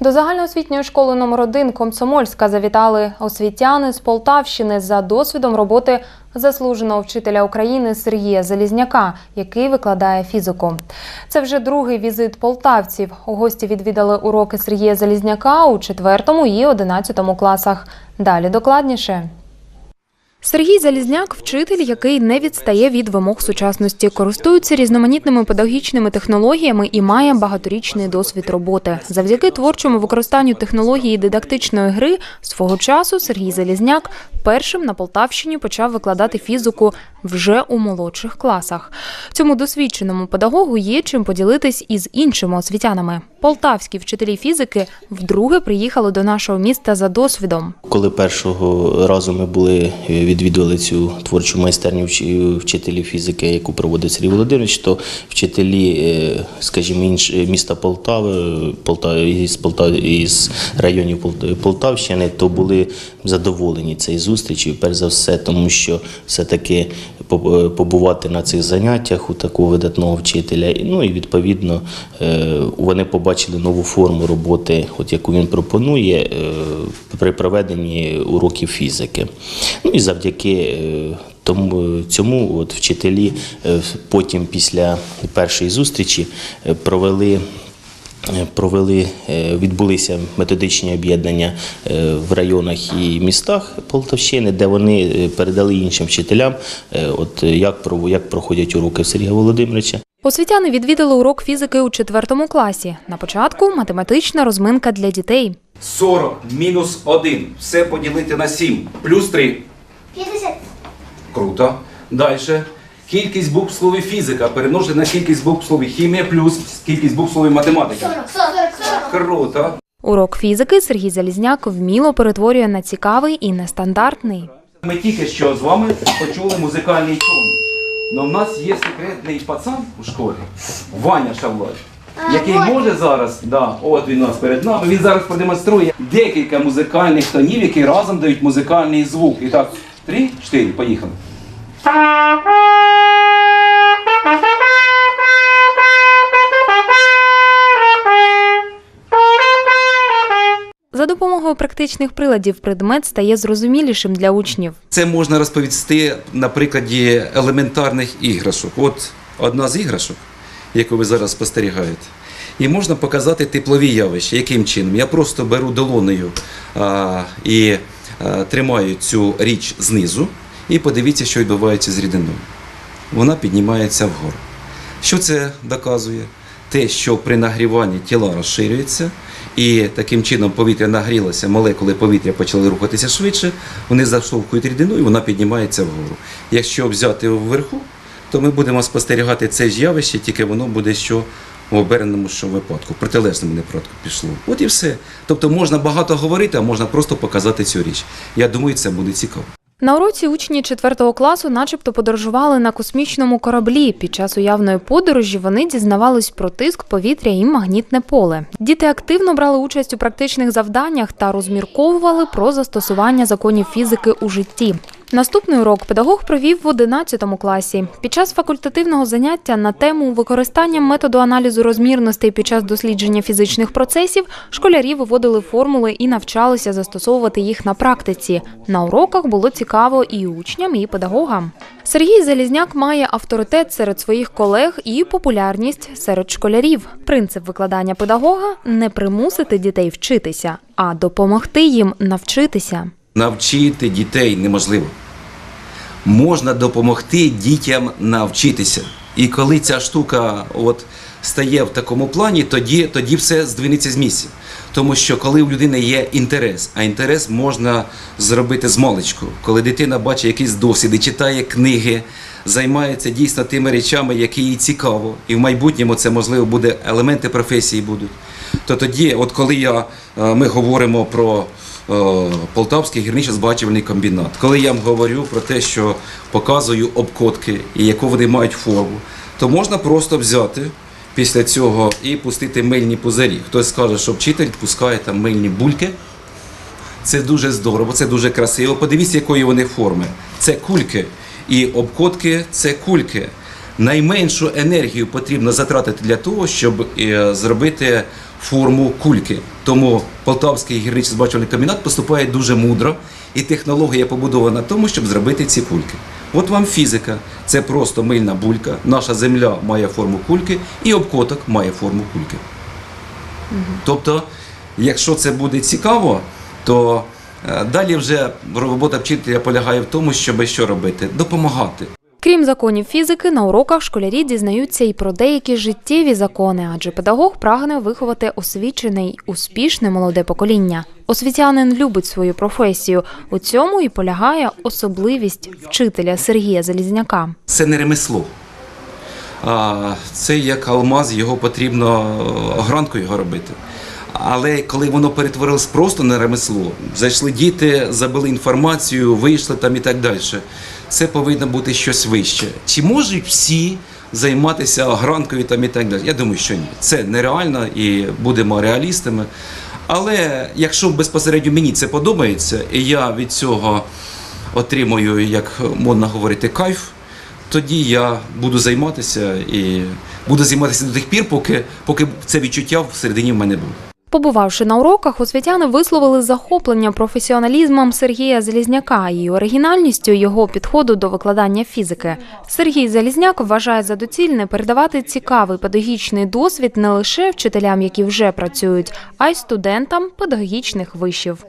До загальноосвітньої школи номер 1 Комсомольська завітали освітяни з Полтавщини за досвідом роботи заслуженого вчителя України Сергія Залізняка, який викладає фізику. Це вже другий візит полтавців. Гості відвідали уроки Сергія Залізняка у 4 і 11 класах. Далі докладніше. Сергій Залізняк вчитель, який не відстає від вимог сучасності, користується різноманітними педагогічними технологіями і має багаторічний досвід роботи. Завдяки творчому використанню технології дидактичної гри свого часу Сергій Залізняк першим на Полтавщині почав викладати фізику вже у молодших класах. Цьому досвідченому педагогу є чим поділитись із іншими освітянами. Полтавські вчителі фізики вдруге приїхали до нашого міста за досвідом. Коли першого разу ми були е, відвідували цю творчу майстерню вчителів фізики, яку проводить Сергій Володимирович, то вчителі, е, скажімо, інш, міста Полтави, Полтави із Полтави із районів Полтавщини, то були задоволені цією зустрічю. Перш за все, тому що все-таки по- е, побувати на цих заняттях у такого видатного вчителя. Ну і відповідно е, вони побачили нову форму роботи, от яку він пропонує е, при проведенні уроків фізики. Ну і завдяки е, тому цьому от вчителі е, потім після першої зустрічі е, провели. Е, Провели, е, відбулися методичні об'єднання е, в районах і містах Полтавщини, де вони передали іншим вчителям, от як як проходять уроки в Сергія Володимировича. Освітяни відвідали урок фізики у четвертому класі. На початку математична розминка для дітей. 40 мінус 1. Все поділити на 7. Плюс 3. 50. Круто. Далі. Кількість букв в слові фізика перемножити на кількість букв в слові хімія плюс кількість букв в слові математика. 40. 40. 40. Круто. Урок фізики Сергій Залізняк вміло перетворює на цікавий і нестандартний. Ми тільки що з вами почули музикальний тон. Но в нас є секретний пацан у школі, Ваня Шавлай, який може зараз, да, от він у нас перед нами, він зараз продемонструє декілька музикальних тонів, які разом дають музикальний звук. І так, три, чотири, поїхали. Практичних приладів предмет стає зрозумілішим для учнів. Це можна розповісти на прикладі елементарних іграшок. От одна з іграшок, яку ви зараз спостерігаєте, і можна показати теплові явища. Яким чином? Я просто беру долонею а, і а, тримаю цю річ знизу, і подивіться, що відбувається з рідиною. Вона піднімається вгору. Що це доказує? Те, що при нагріванні тіла розширюються, і таким чином повітря нагрілося, молекули повітря почали рухатися швидше, вони заштовхують рідину і вона піднімається вгору. Якщо взяти вверху, то ми будемо спостерігати це ж явище, тільки воно буде що в оберненому що випадку, в протилежному випадку пішло. От і все. Тобто можна багато говорити, а можна просто показати цю річ. Я думаю, це буде цікаво. На уроці учні 4 класу начебто подорожували на космічному кораблі. Під час уявної подорожі вони дізнавались про тиск повітря і магнітне поле. Діти активно брали участь у практичних завданнях та розмірковували про застосування законів фізики у житті. Наступний урок педагог провів в 11 класі. Під час факультативного заняття на тему використання методу аналізу розмірностей під час дослідження фізичних процесів школярі виводили формули і навчалися застосовувати їх на практиці. На уроках було цікаво і учням, і педагогам. Сергій Залізняк має авторитет серед своїх колег і популярність серед школярів. Принцип викладання педагога не примусити дітей вчитися, а допомогти їм навчитися. Навчити дітей неможливо. Можна допомогти дітям навчитися. І коли ця штука от стає в такому плані, тоді, тоді все здвинеться з місця. Тому що коли у людини є інтерес, а інтерес можна зробити з маличку, коли дитина бачить якісь досвіди, читає книги, займається дійсно тими речами, які їй цікаво, і в майбутньому це можливо буде елементи професії будуть. То тоді, от коли я, е, ми говоримо про е, Полтавський гірничо-збагачувальний комбінат. Коли я вам говорю про те, що показую обкотки і яку вони мають форму, то можна просто взяти після цього і пустити мильні пузирі. Хтось скаже, що вчитель пускає там мильні бульки. Це дуже здорово, це дуже красиво. Подивіться, якої вони форми. Це кульки. І обкотки це кульки. Найменшу енергію потрібно затратити для того, щоб е, зробити форму кульки. Тому Полтавський гірничо збачувальний комбінат поступає дуже мудро, і технологія побудована на тому, щоб зробити ці кульки. От вам фізика, це просто мильна булька. Наша земля має форму кульки, і обкоток має форму кульки. Тобто, якщо це буде цікаво, то е, далі вже робота вчителя полягає в тому, щоб що робити? Допомагати. Крім законів фізики, на уроках школярі дізнаються і про деякі життєві закони, адже педагог прагне виховати освічене й успішне молоде покоління. Освітянин любить свою професію. У цьому і полягає особливість вчителя Сергія Залізняка. Це не ремесло. А, це як алмаз, його потрібно е, гранкою його робити. Але коли воно перетворилось просто на ремесло, зайшли діти, забили інформацію, вийшли там і так далі. Це повинно бути щось вище. Чи можуть всі займатися гранкою там і так далі? Я думаю, що ні. Це нереально і будемо реалістами. Але якщо безпосередньо мені це подобається, і я від цього отримую, як модно говорити, кайф, тоді я буду займатися і буду займатися до тих пір, поки, поки це відчуття всередині в мене буде. Побувавши на уроках, освітяни висловили захоплення професіоналізмом Сергія Залізняка і оригінальністю його підходу до викладання фізики. Сергій Залізняк вважає за доцільне передавати цікавий педагогічний досвід не лише вчителям, які вже працюють, а й студентам педагогічних вишів.